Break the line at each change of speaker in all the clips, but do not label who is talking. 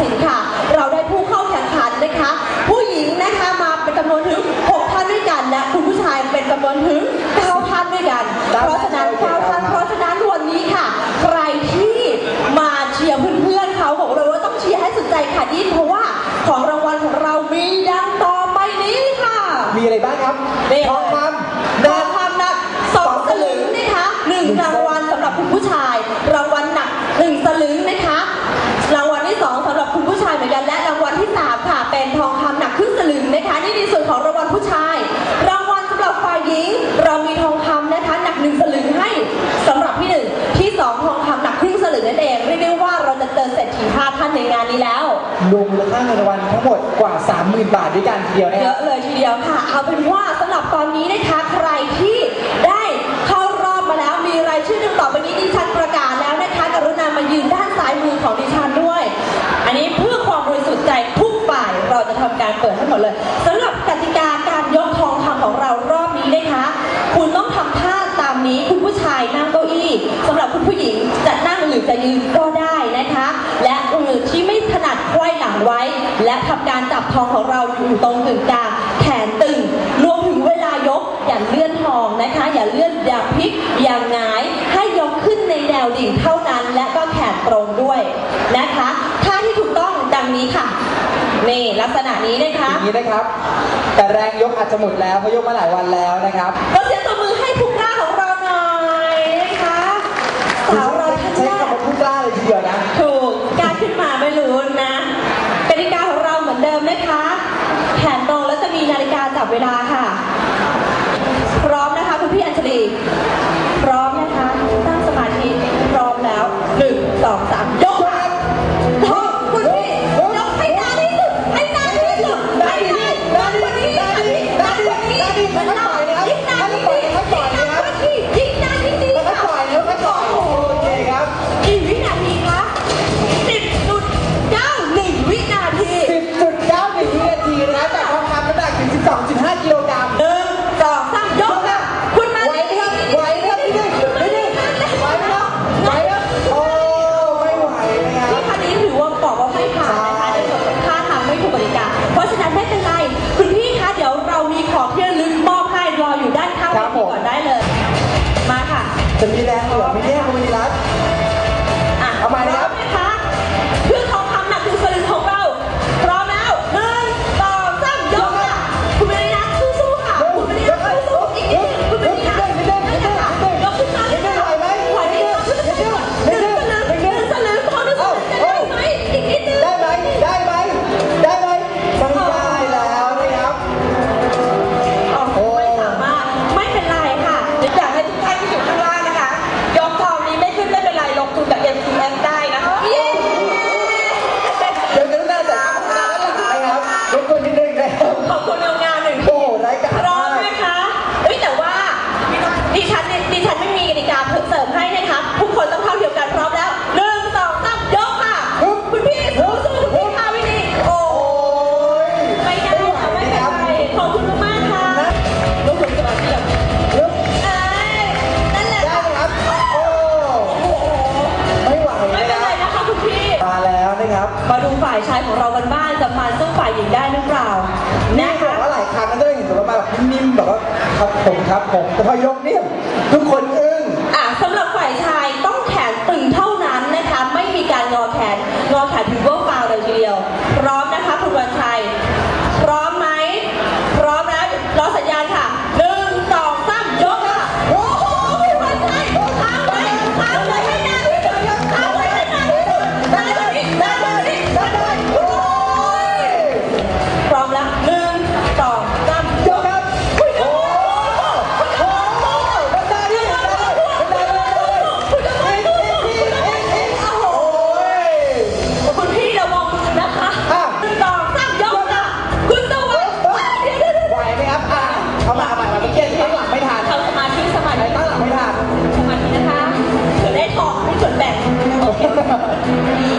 สินค่ะ เราได้ผู้เข้าแข่งขันนะคะ ผู้หญิงนะคะมาเป็นจำนวนถึง 6 ท่านด้วยกันและคุณผู้ชายเป็นจำนวนถึง 9 ท่านด้วยกัน เพราะฉะนั้น 9 ท่าน เพราะฉะนั้นวันนี้ค่ะ ของรางวัลผู้ชาย รางวัลสำหรับฝ่ายหญิง เรามีทองคำนะคะหนักหนึ่งสลึงให้สำหรับที่หนึ่งที่สองทองคำหนักครึ่งสลึงนั่นเองเรียกได้ว่าเราจะเจอเศรษฐีห้าท่านในงานนี้แล้ว
รวมมูลค่าเงินรางวัลทั้งหมดกว่า 30,000 บาทด้วยกันทีเดียวนะ
เย
ครับ
อะเลยทีเดียวค่ะ เอาเป็นว่าสำหรับตอนนี้นะคะใครที่ คุณผู้หญิงจะนั่งหรือจะยืนก็ได้นะคะ และมือที่ไม่ถนัดไขว้หลังไว้ และทำการจับทองของเราอยู่ตรงกึ่งกลางแขนตึงรวมถึงเวลายกอย่าเลื่อนทองนะคะ อย่าเลื่อนอย่าพลิกอย่างหงายให้ยกขึ้นในแนวดิ่งเท่านั้น และก็แขนตรงด้วยนะคะท่าที่ถูกต้องดังนี้ค่ะนี่ลักษณะนี้นะคะ
อย่างนี้นะครับ แต่แรงยกอาจจะหมดแล้วเพราะยกมาหลายวันแล้วนะครับ
ก็เสียง มีนาฬิกาจับเวลาค่ะ พร้อมนะคะคุณพี่อัญชลี พร้อมนะคะตั้งสมาธิพร้อมแล้วหนึ่งสองสามยกครับยกคุณายชายของเรากันบ้างจะมาสู้ฝ่ายหญิงได้หรือเปล่า
นี่
นะ
บอ
คะ
กว่าหลายครั้งก็จะได้เห็นตัวมาแบบนิ่มๆแบบว่าครับผมครับผมแต่พอยกเนี่ยทุกคนอึ้ง
อะสำหรับฝ่ายชายต้องแขนตึงเท่านั้นนะคะ ไม่มีการงอแขน งอแขนถือว่าฟา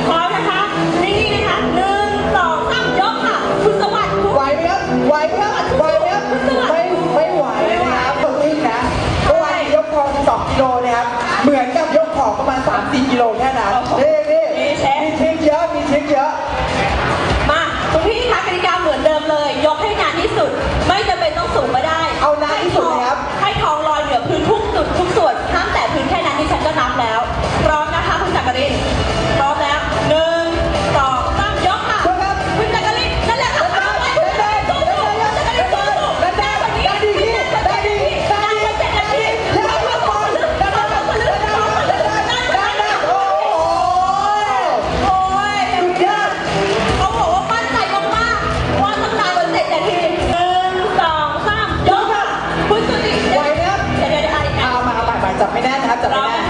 พร้อมคะ นี่นะคะหนึ่งสองสามยกค่ะ คุณสวั
ติไห
ว
ไหมครับ ไหวไหมครับ ไหวไหมครับ ไม่ไม่ไหวนะครับคนวิ่งนะเมื่านยกคองกิโลนะครับ เหมือนกับยกของประมาณ3 4กิโลแค่นั้นนี่นี่มีเช็มีเช็คเยอะ มีเช็ค
เยอะ มาคุณพี่คะ
ก
ติกาเหมือนเดิ
ม
เลย
ย
กให้นานที่สุด ไม่
จำเป็น
ต้องสูงก็ได้ เอานา
นที่สุดนะครับ ให้ทองล
อยเหนือพื้นทุกจุดทุกส่วน ไม่แน่นะ
ครับจับไม่แน่